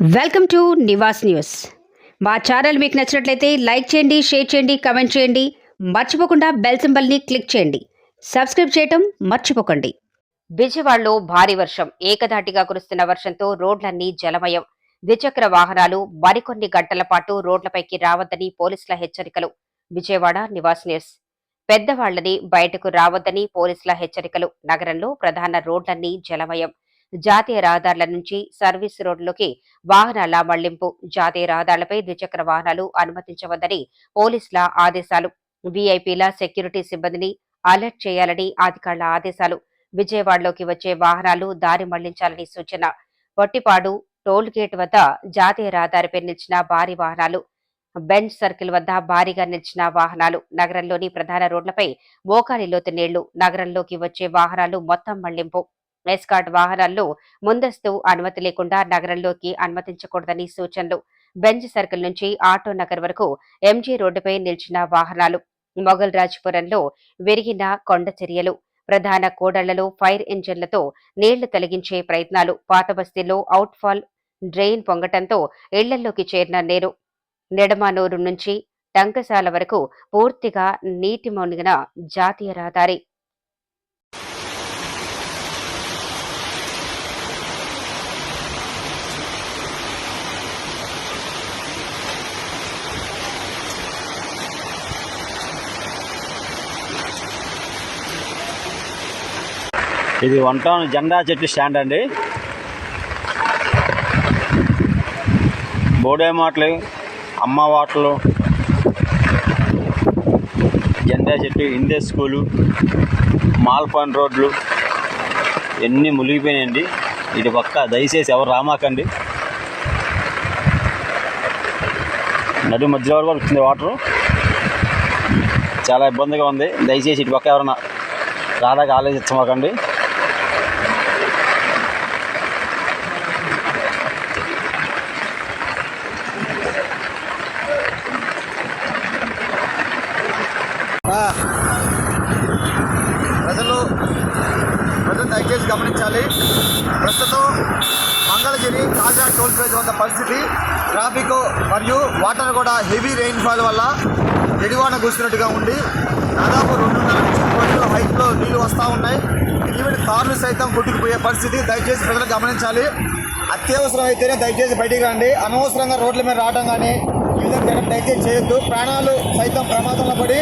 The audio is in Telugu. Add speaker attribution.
Speaker 1: Welcome to Nivas news. మా ఛానల్ మీకు నచ్చినట్లయితే లైక్ చేయండి షేర్ చేయండి కమెంట్ చేయండి. మర్చిపోకుండా బెల్ సింబల్ని క్లిక్ చేయండి. సబ్స్క్రైబ్ చేయటం మర్చిపోకండి. విజయవాడలో భారీ వర్షం ఏకధాటిగా కురుస్తున్న వర్షంతో రోడ్లన్నీ జలమయం. ద్విచక్ర వాహనాలు మరికొన్ని గంటల పాటు రోడ్లపైకి రావద్దని పోలీసుల హెచ్చరికలు. విజయవాడ నివాస్ న్యూస్. పెద్దవాళ్ళని బయటకు రావద్దని పోలీసుల హెచ్చరికలు. నగరంలో ప్రధాన రోడ్లన్నీ జలమయం. జాతీయ రహదారుల నుంచి సర్వీస్ రోడ్లోకి వాహనాల మళ్ళింపు జాతీయ రహదారులపై ద్విచక్ర వాహనాలు అనుమతించవద్దని పోలీసుల ఆదేశాలు. వీఐపీల సెక్యూరిటీ సిబ్బందిని అలర్ట్ చేయాలని అధికారుల ఆదేశాలు. విజయవాడలోకి వచ్చే వాహనాలు దారి మళ్ళించాలని సూచన. పొట్టిపాడు టోల్ గేట్ వద్ద జాతీయ రహదారిపై నిలిచిన భారీ వాహనాలు బెంచ్ సర్కిల్ వద్ద భారీగా నిలిచిన వాహనాలు నగరంలోని ప్రధాన రోడ్లపై మోకాలి లోతు నీళ్ళు నగరంలోకి వచ్చే వాహనాలు మొత్తం మళ్ళింపు. ఎస్కాట్ వాహనాల్లో ముందస్తు అనుమతి లేకుండా నగరంలోకి అనుమతించకూడదని సూచనలు. బెంజ్ సర్కిల్ నుంచి ఆటో నగర్ వరకు ఎంజీ రోడ్డుపై నిలిచిన వాహనాలు. మొఘల్ రాజ్పురంలో విరిగిన కొండ చర్యలు. ప్రధాన కూడళ్ళలో ఫైర్ ఇంజిన్లతో నీళ్ళు తొలగించే ప్రయత్నాలు. పాత బస్తీలో అవుట్ఫాల్ డ్రెయిన్ పొంగటంతో ఇళ్ళలోకి చేరిన నేరు నెడమానూరు నుంచి టంకశాల వరకు పూర్తిగా నీటి మునిగిన జాతీయ రహదారి.
Speaker 2: ఇది వన్ టౌన్ జెండా చెట్టు స్టాండ్ అండి. బోడే మాటలు అమ్మ వాటలు జెండా చెట్టు ఇందే స్కూలు మాల్పాన్ రోడ్లు ఎన్ని మునిగిపోయినాయండి. ఇటు పక్క దయచేసి ఎవరు రామాకండి. నడు మధ్యలో వరకు కూడా వచ్చింది వాటరు. చాలా ఇబ్బందిగా ఉంది. దయచేసి ఇటు పక్క ఎవరన్నా రాదాకా ఆలోచించమాకండి
Speaker 3: ప్రజలు ప్రజలు దయచేసి గమనించాలి. ప్రస్తుతం మంగళగిరి కాజా టోల్ ప్లేస్ వద్ద పరిస్థితి. ట్రాఫిక్ మరియు వాటర్ కూడా హెవీ రెయిన్ఫాల్ వల్ల ఎడివాన కూసినట్టుగా ఉంది. దాదాపు రెండున్నర నుంచి మూడు హైట్లో నీళ్ళు వస్తూ ఉన్నాయి. ఈవెన్ కార్లు సైతం కొట్టుకుపోయే పరిస్థితి. దయచేసి ప్రజలు గమనించాలి. అత్యవసరం అయితేనే దయచేసి బయటికి రండి. అనవసరంగా రోడ్ల మీద రావడం కానీ ఈ విధంగా జరగడం దయచేసి చేయొద్దు. ప్రాణాలు సైతం ప్రమాదంలో పడి